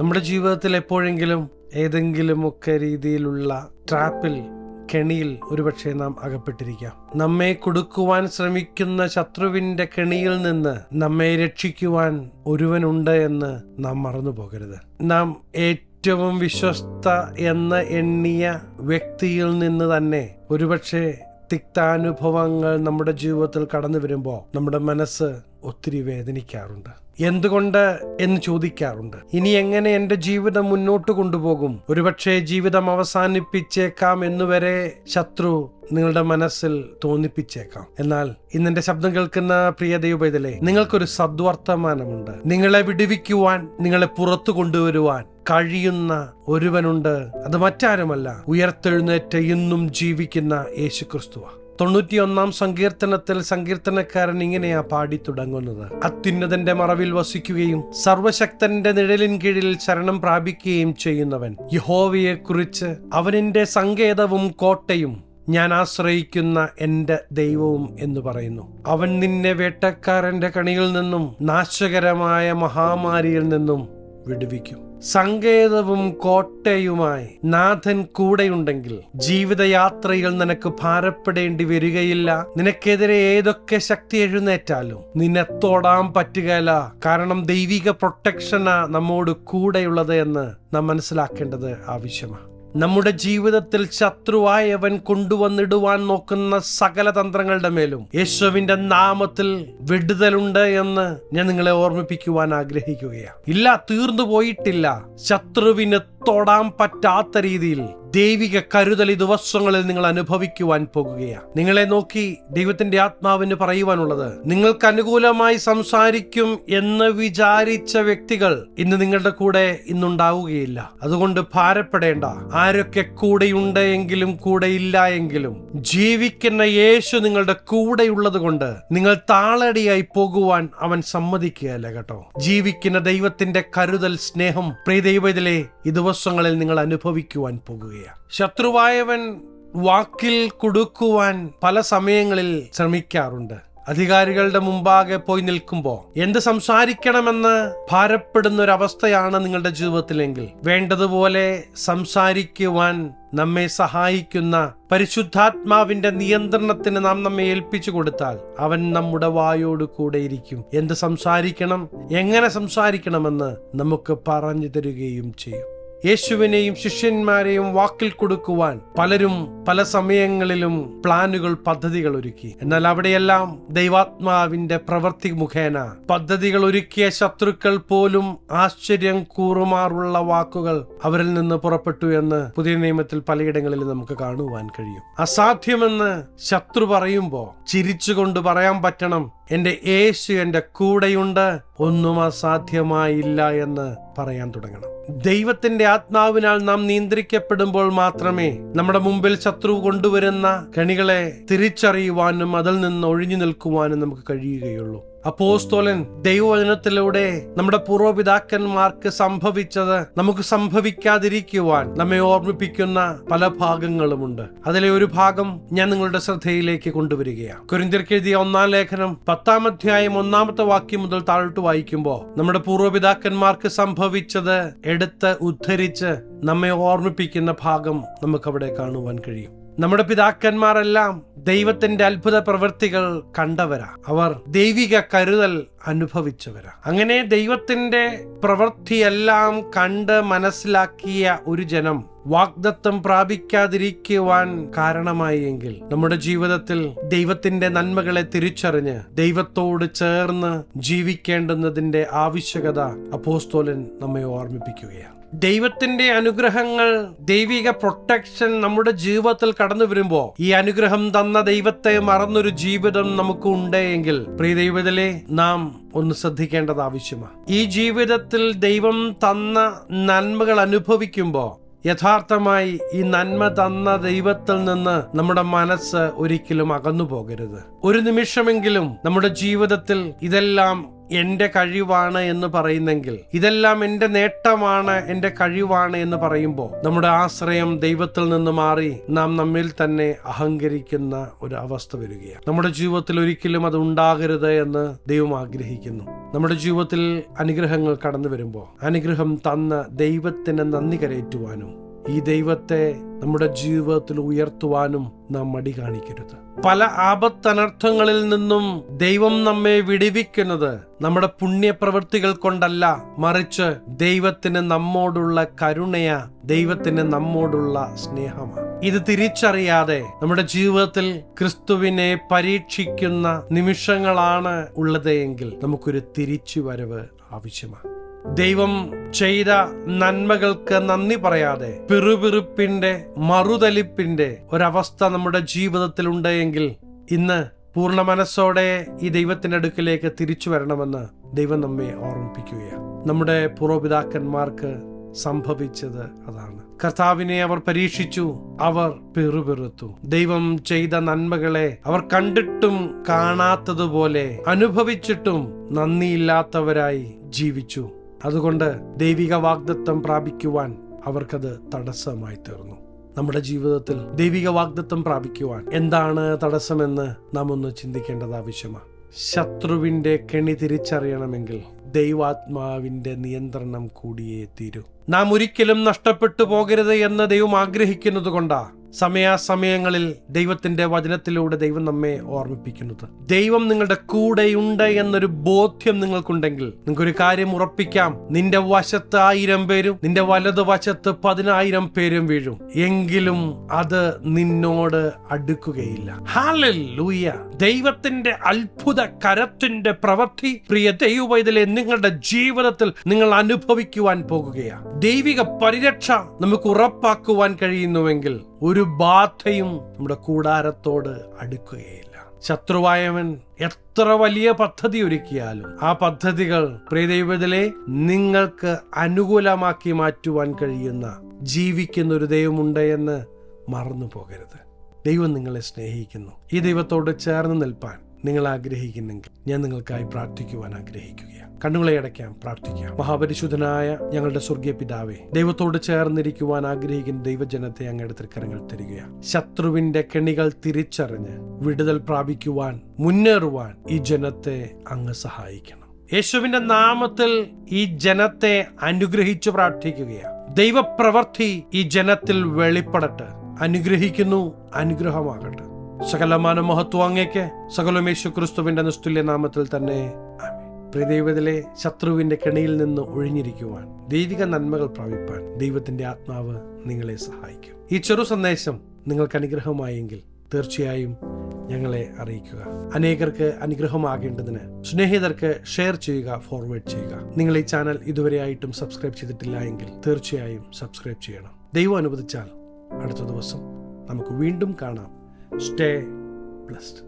നമ്മുടെ ജീവിതത്തിൽ എപ്പോഴെങ്കിലും ഏതെങ്കിലുമൊക്കെ രീതിയിലുള്ള ട്രാപ്പിൽ കെണിയിൽ ഒരുപക്ഷെ നാം അകപ്പെട്ടിരിക്കാം. നമ്മെ കൊടുക്കുവാൻ ശ്രമിക്കുന്ന ശത്രുവിന്റെ കെണിയിൽ നിന്ന് നമ്മെ രക്ഷിക്കുവാൻ ഒരുവനുണ്ട് എന്ന് നാം മറന്നു പോകരുത്. നാം ഏറ്റവും വിശ്വസ്ത എന്ന എണ്ണിയ വ്യക്തിയിൽ നിന്ന് തന്നെ ഒരുപക്ഷെ തിക്താനുഭവങ്ങൾ നമ്മുടെ ജീവിതത്തിൽ കടന്നു വരുമ്പോൾ നമ്മുടെ മനസ്സ് ഒത്തിരി വേദനിക്കാറുണ്ട്. എന്തുകൊണ്ട് എന്ന് ചോദിക്കാറുണ്ട്. ഇനി എങ്ങനെ എന്റെ ജീവിതം മുന്നോട്ട് കൊണ്ടുപോകും? ഒരുപക്ഷെ ജീവിതം അവസാനിപ്പിച്ചേക്കാം എന്നുവരെ ശത്രു നിങ്ങളുടെ മനസ്സിൽ തോന്നിപ്പിച്ചേക്കാം. എന്നാൽ ഇന്നെന്റെ ശബ്ദം കേൾക്കുന്ന പ്രിയ ദൈവലെ നിങ്ങൾക്കൊരു സദ്വർത്തമാനമുണ്ട്. നിങ്ങളെ വിടുവിക്കുവാൻ നിങ്ങളെ പുറത്തു കൊണ്ടുവരുവാൻ കഴിയുന്ന ഒരുവനുണ്ട്. അത് മറ്റാരുമല്ല ഉയർത്തെഴുന്നേറ്റ് ഇന്നും ജീവിക്കുന്ന യേശു ക്രിസ്തുവ തൊണ്ണൂറ്റിയൊന്നാം സങ്കീർത്തനത്തിൽ സങ്കീർത്തനക്കാരൻ ഇങ്ങനെയാ പാടി തുടങ്ങുന്നത്. അത്യുന്നതന്റെ മറവിൽ വസിക്കുകയും സർവശക്തന്റെ നിഴലിൻ കീഴിൽ ശരണം പ്രാപിക്കുകയും ചെയ്യുന്നവൻ. യഹോവയെ കുറിച്ച് അവനിന്റെ സങ്കേതവും കോട്ടയും ഞാൻ ആശ്രയിക്കുന്ന എന്റെ ദൈവവും എന്ന് പറയുന്നു. അവൻ നിന്നെ വേട്ടക്കാരന്റെ കണിയിൽ നിന്നും നാശകരമായ മഹാമാരിയിൽ നിന്നും വിടുവിക്കും. സങ്കേതവും കോട്ടയുമായി നാഥൻ കൂടെയുണ്ടെങ്കിൽ ജീവിതയാത്രയിൽ നിനക്ക് ഭാരപ്പെടേണ്ടി വരികയില്ല. നിനക്കെതിരെ ഏതൊക്കെ ശക്തി എഴുന്നേറ്റാലും നിന്നെ തൊടാൻ പറ്റുകയില്ല. കാരണം ദൈവിക പ്രൊട്ടക്ഷനാ നമ്മോട് കൂടെയുള്ളത് എന്ന് നാം മനസ്സിലാക്കേണ്ടത് ആവശ്യമാണ്. നമ്മുടെ ജീവിതത്തിൽ ശത്രുവായവൻ കൊണ്ടുവന്നിടുവാൻ നോക്കുന്ന സകല തന്ത്രങ്ങളുടെ മേലും യേശുവിന്റെ നാമത്തിൽ വിടുതലുണ്ട് എന്ന് ഞാൻ നിങ്ങളെ ഓർമ്മിപ്പിക്കുവാൻ ആഗ്രഹിക്കുകയാണ്. ഇല്ല തീർന്നു പോയിട്ടില്ല. ശത്രുവിന് തൊടാൻ പറ്റാത്ത രീതിയിൽ ദൈവിക കരുതൽ ഈ ദിവസങ്ങളിൽ നിങ്ങൾ അനുഭവിക്കുവാൻ പോകുകയാണ്. നിങ്ങളെ നോക്കി ദൈവത്തിന്റെ ആത്മാവിന് പറയുവാനുള്ളത് നിങ്ങൾക്ക് അനുകൂലമായി സംസാരിക്കും എന്ന് വിചാരിച്ച വ്യക്തികൾ ഇന്ന് നിങ്ങളുടെ കൂടെ ഇന്നുണ്ടാവുകയില്ല. അതുകൊണ്ട് ഭാരപ്പെടേണ്ട. ആരൊക്കെ കൂടെയുണ്ട് എങ്കിലും കൂടെ ഇല്ല എങ്കിലും ജീവിക്കുന്ന യേശു നിങ്ങളുടെ കൂടെയുള്ളത് കൊണ്ട് നിങ്ങൾ താളടിയായി പോകുവാൻ അവൻ സമ്മതിക്കുകയല്ല കേട്ടോ. ജീവിക്കുന്ന ദൈവത്തിന്റെ കരുതൽ സ്നേഹം പ്രിയ ദൈവത്തിലെ ഈ ദിവസങ്ങളിൽ നിങ്ങൾ അനുഭവിക്കുവാൻ പോകുകയാണ്. ശത്രുവായവൻ വാക്കിൽ കൊടുക്കുവാൻ പല സമയങ്ങളിൽ ശ്രമിക്കാറുണ്ട്. അധികാരികളുടെ മുമ്പാകെ പോയി നിൽക്കുമ്പോൾ എന്ത് സംസാരിക്കണമെന്ന് ഭാരപ്പെടുന്ന ഒരു അവസ്ഥയാണ് നിങ്ങളുടെ ജീവിതത്തിലെങ്കിൽ. വേണ്ടതുപോലെ സംസാരിക്കുവാൻ നമ്മെ സഹായിക്കുന്ന പരിശുദ്ധാത്മാവിന്റെ നിയന്ത്രണത്തിന് നാം നമ്മെ ഏൽപ്പിച്ചു കൊടുത്താൽ അവൻ നമ്മുടെ വായോട് കൂടെ ഇരിക്കും. എന്ത് സംസാരിക്കണം എങ്ങനെ സംസാരിക്കണമെന്ന് നമുക്ക് പറഞ്ഞു തരികയും ചെയ്യും. യേശുവിനെയും ശിഷ്യന്മാരെയും വാക്കിൽ കൊടുക്കുവാൻ പലരും പല സമയങ്ങളിലും പ്ലാനുകൾ പദ്ധതികൾ ഒരുക്കി. എന്നാൽ അവിടെയെല്ലാം ദൈവാത്മാവിന്റെ പ്രവൃത്തി മുഖേന പദ്ധതികൾ ഒരുക്കിയ ശത്രുക്കൾ പോലും ആശ്ചര്യം കൂറുമാറുള്ള വാക്കുകൾ അവരിൽ നിന്ന് പുറപ്പെട്ടു എന്ന് പുതിയ നിയമത്തിൽ പലയിടങ്ങളിൽ നമുക്ക് കാണുവാൻ കഴിയും. അസാധ്യമെന്ന് ശത്രു പറയുമ്പോ ചിരിച്ചുകൊണ്ട് പറയാൻ പറ്റണം എന്റെ യേശു എന്റെ കൂടെയുണ്ട് ഒന്നും അസാധ്യമായില്ല എന്ന് പറയാൻ തുടങ്ങണം. ദൈവത്തിന്റെ ആത്മാവിനാൽ നാം നിയന്ത്രിക്കപ്പെടുമ്പോൾ മാത്രമേ നമ്മുടെ മുമ്പിൽ ശത്രു കൊണ്ടുവരുന്ന കണികളെ തിരിച്ചറിയുവാനും അതിൽ നിന്ന് ഒഴിഞ്ഞു നിൽക്കുവാനും നമുക്ക് കഴിയുകയുള്ളൂ. അപ്പോസ്തോലൻ ദൈവവചനത്തിലൂടെ നമ്മുടെ പൂർവപിതാക്കന്മാർക്ക് സംഭവിച്ചത് നമുക്ക് സംഭവിക്കാതിരിക്കുവാൻ നമ്മെ ഓർമ്മിപ്പിക്കുന്ന പല ഭാഗങ്ങളുമുണ്ട്. അതിലെ ഒരു ഭാഗം ഞാൻ നിങ്ങളുടെ ശ്രദ്ധയിലേക്ക് കൊണ്ടുവരികയാണ്. കുരിന്തിർക്ക് എഴുതിയ ഒന്നാം ലേഖനം പത്താം അധ്യായം ഒന്നാമത്തെ വാക്യം മുതൽ താഴോട്ട് വായിക്കുമ്പോൾ നമ്മുടെ പൂർവപിതാക്കന്മാർക്ക് സംഭവിച്ചത് എടുത്ത് ഉദ്ധരിച്ച് നമ്മെ ഓർമ്മിപ്പിക്കുന്ന ഭാഗം നമുക്കവിടെ കാണുവാൻ കഴിയും. നമ്മുടെ പിതാക്കന്മാരെല്ലാം ദൈവത്തിന്റെ അത്ഭുത പ്രവൃത്തികൾ കണ്ടവരാ. അവർ ദൈവിക കരുതൽ അനുഭവിച്ചവരാ. അങ്ങനെ ദൈവത്തിന്റെ പ്രവൃത്തിയെല്ലാം കണ്ട് മനസ്സിലാക്കിയ ഒരു ജനം വാഗ്ദത്വം പ്രാപിക്കാതിരിക്കുവാൻ കാരണമായി എങ്കിൽ നമ്മുടെ ജീവിതത്തിൽ ദൈവത്തിന്റെ നന്മകളെ തിരിച്ചറിഞ്ഞ് ദൈവത്തോട് ചേർന്ന് ജീവിക്കേണ്ടുന്നതിന്റെ ആവശ്യകത അപ്പോസ്തോലൻ നമ്മെ ഓർമ്മിപ്പിക്കുകയാണ്. ദൈവത്തിന്റെ അനുഗ്രഹങ്ങൾ ദൈവിക പ്രൊട്ടക്ഷൻ നമ്മുടെ ജീവിതത്തിൽ കടന്നു വരുമ്പോ ഈ അനുഗ്രഹം തന്ന ദൈവത്തെ മറന്നൊരു ജീവിതം നമുക്ക് ഉണ്ടെങ്കിൽ പ്രിയ ദൈവത്തിലെ നാം ഒന്ന് ശ്രദ്ധിക്കേണ്ടത് ആവശ്യമാണ്. ഈ ജീവിതത്തിൽ ദൈവം തന്ന നന്മകൾ അനുഭവിക്കുമ്പോ യഥാർത്ഥമായി ഈ നന്മ തന്ന ദൈവത്തിൽ നിന്ന് നമ്മുടെ മനസ്സ് ഒരിക്കലും അകന്നു പോകരുത്. ഒരു നിമിഷമെങ്കിലും നമ്മുടെ ജീവിതത്തിൽ ഇതെല്ലാം എന്റെ കഴിവാണ് എന്ന് പറയുന്നെങ്കിൽ ഇതെല്ലാം എന്റെ നേട്ടമാണ് എന്റെ കഴിവാണ് എന്ന് പറയുമ്പോൾ നമ്മുടെ ആശ്രയം ദൈവത്തിൽ നിന്ന് മാറി നാം നമ്മിൽ തന്നെ അഹങ്കരിക്കുന്ന ഒരു അവസ്ഥ വരികയാണ്. നമ്മുടെ ജീവിതത്തിൽ ഒരിക്കലും അത് ഉണ്ടാകരുത് എന്ന് ദൈവം ആഗ്രഹിക്കുന്നു. നമ്മുടെ ജീവിതത്തിൽ അനുഗ്രഹങ്ങൾ കടന്നു വരുമ്പോൾ അനുഗ്രഹം തന്ന ദൈവത്തിന് നന്ദി കരയറ്റുവാനും ഈ ദൈവത്തെ നമ്മുടെ ജീവിതത്തിൽ ഉയർത്തുവാനും നാം മടി കാണിക്കരുത്. പല ആപത്തനർത്ഥങ്ങളിൽ നിന്നും ദൈവം നമ്മെ വിടിവിക്കുന്നത് നമ്മുടെ പുണ്യപ്രവൃത്തികൾ കൊണ്ടല്ല മറിച്ച് ദൈവത്തിന് നമ്മോടുള്ള കരുണയ ദൈവത്തിന് നമ്മോടുള്ള സ്നേഹമാണ് ഇത് തിരിച്ചറിയാതെ നമ്മുടെ ജീവിതത്തിൽ ക്രിസ്തുവിനെ പരീക്ഷിക്കുന്ന നിമിഷങ്ങളാണ് ഉള്ളത് എങ്കിൽ നമുക്കൊരു തിരിച്ചുവരവ് ആവശ്യമാണ് ദൈവം ചെയ്ത നന്മകൾക്ക് നന്ദി പറയാതെ പിറുപിറുപ്പിന്റെ മറുതലിപ്പിന്റെ ഒരവസ്ഥ നമ്മുടെ ജീവിതത്തിൽ ഉണ്ട് എങ്കിൽ ഇന്ന് പൂർണ മനസ്സോടെ ഈ ദൈവത്തിന്റെ അടുക്കിലേക്ക് തിരിച്ചു വരണമെന്ന് ദൈവം നമ്മെ ഓർമ്മിപ്പിക്കുകയാണ്. നമ്മുടെ പൂർവപിതാക്കന്മാർക്ക് സംഭവിച്ചത് അതാണ്. കർത്താവിനെ അവർ പരീക്ഷിച്ചു അവർ പിറുപിറുത്തു. ദൈവം ചെയ്ത നന്മകളെ അവർ കണ്ടിട്ടും കാണാത്തതുപോലെ അനുഭവിച്ചിട്ടും നന്ദിയില്ലാത്തവരായി ജീവിച്ചു. അതുകൊണ്ട് ദൈവിക വാഗ്ദത്വം പ്രാപിക്കുവാൻ അവർക്കത് തടസ്സമായി തീർന്നു. നമ്മുടെ ജീവിതത്തിൽ ദൈവിക വാഗ്ദത്വം പ്രാപിക്കുവാൻ എന്താണ് തടസ്സമെന്ന് നാം ഒന്ന് ചിന്തിക്കേണ്ടത് ആവശ്യമാണ്. ശത്രുവിന്റെ കെണി തിരിച്ചറിയണമെങ്കിൽ ദൈവാത്മാവിന്റെ നിയന്ത്രണം കൂടിയേ തീരൂ. നാം ഒരിക്കലും നഷ്ടപ്പെട്ടു പോകരുത് എന്ന് ദൈവം ആഗ്രഹിക്കുന്നത് കൊണ്ടാ സമയാസമയങ്ങളിൽ ദൈവത്തിന്റെ വചനത്തിലൂടെ ദൈവം നമ്മെ ഓർമ്മിപ്പിക്കുന്നത്. ദൈവം നിങ്ങളുടെ കൂടെയുണ്ട് എന്നൊരു ബോധ്യം നിങ്ങൾക്കുണ്ടെങ്കിൽ നിങ്ങൾക്കൊരു കാര്യം ഉറപ്പിക്കാം. നിന്റെ വശത്ത് ആയിരം പേരും നിന്റെ വലതു വശത്ത് പതിനായിരം പേരും വീഴും. എങ്കിലും അത് നിന്നോട് അടുക്കുകയില്ല. ഹാലൂയ ദൈവത്തിന്റെ അത്ഭുത കരത്തിന്റെ പ്രവൃത്തി പ്രിയ ദൈവവൈതലെ നിങ്ങളുടെ ജീവിതത്തിൽ നിങ്ങൾ അനുഭവിക്കുവാൻ പോകുകയാണ്. ദൈവിക പരിരക്ഷ നമുക്ക് ഉറപ്പാക്കുവാൻ കഴിയുന്നുവെങ്കിൽ ഒരു ബാധയും നമ്മുടെ കൂടാരത്തോട് അടുക്കുകയില്ല. ശത്രുവായവൻ എത്ര വലിയ പദ്ധതി ഒരുക്കിയാലും ആ പദ്ധതികൾ പ്രിയദൈവത്തിലെ നിങ്ങൾക്ക് അനുകൂലമാക്കി മാറ്റുവാൻ കഴിയുന്ന ജീവിക്കുന്ന ഒരു ദൈവമുണ്ട് എന്ന് മറന്നു പോകരുത് ദൈവം നിങ്ങളെ സ്നേഹിക്കുന്നു. ഈ ദൈവത്തോട് ചേർന്ന് നിൽപ്പാൻ നിങ്ങൾ ആഗ്രഹിക്കുന്നെങ്കിൽ ഞാൻ നിങ്ങൾക്കായി പ്രാർത്ഥിക്കുവാൻ ആഗ്രഹിക്കുകയാണ്. കണ്ണുകളെ അടയ്ക്കാം പ്രാർത്ഥിക്കാം. മഹാപരിശുദ്ധനായ ഞങ്ങളുടെ സ്വർഗീയ പിതാവേ ദൈവത്തോട് ചേർന്നിരിക്കുവാൻ ആഗ്രഹിക്കുന്ന ദൈവജനത്തെ അങ്ങയുടെ തൃക്കരങ്ങൾ തരികയാണ്. ശത്രുവിന്റെ കെണികൾ തിരിച്ചറിഞ്ഞ് വിടുതൽ പ്രാപിക്കുവാൻ മുന്നേറുവാൻ ഈ ജനത്തെ അങ്ങ് സഹായിക്കണം. യേശുവിന്റെ നാമത്തിൽ ഈ ജനത്തെ അനുഗ്രഹിച്ചു പ്രാർത്ഥിക്കുകയാണ്. ദൈവപ്രവർത്തി ഈ ജനത്തിൽ വെളിപ്പെടട്ടെ. അനുഗ്രഹിക്കുന്നു അനുഗ്രഹമാകട്ടെ. സകലമാന മഹത്വം അങ്ങേക്ക് സകലം യേശു ക്രിസ്തുവിന്റെ നിസ്തുല്യ നാമത്തിൽ തന്നെ. പ്രിയദൈവത്തിലെ ശത്രുവിന്റെ കെണിയിൽ നിന്ന് ഒഴിഞ്ഞിരിക്കുവാൻ ദൈവിക നന്മകൾ പ്രാപിപ്പാൻ ദൈവത്തിന്റെ ആത്മാവ് നിങ്ങളെ സഹായിക്കും. ഈ ചെറു സന്ദേശം നിങ്ങൾക്ക് അനുഗ്രഹമായെങ്കിൽ തീർച്ചയായും ഞങ്ങളെ അറിയിക്കുക. അനേകർക്ക് അനുഗ്രഹമാകേണ്ടതിന് സ്നേഹിതർക്ക് ഷെയർ ചെയ്യുക ഫോർവേഡ് ചെയ്യുക. നിങ്ങൾ ഈ ചാനൽ ഇതുവരെയായിട്ടും സബ്സ്ക്രൈബ് ചെയ്തിട്ടില്ല എങ്കിൽ തീർച്ചയായും സബ്സ്ക്രൈബ് ചെയ്യണം. ദൈവം അനുവദിച്ചാൽ അടുത്ത ദിവസം നമുക്ക് വീണ്ടും കാണാം. Stay blessed.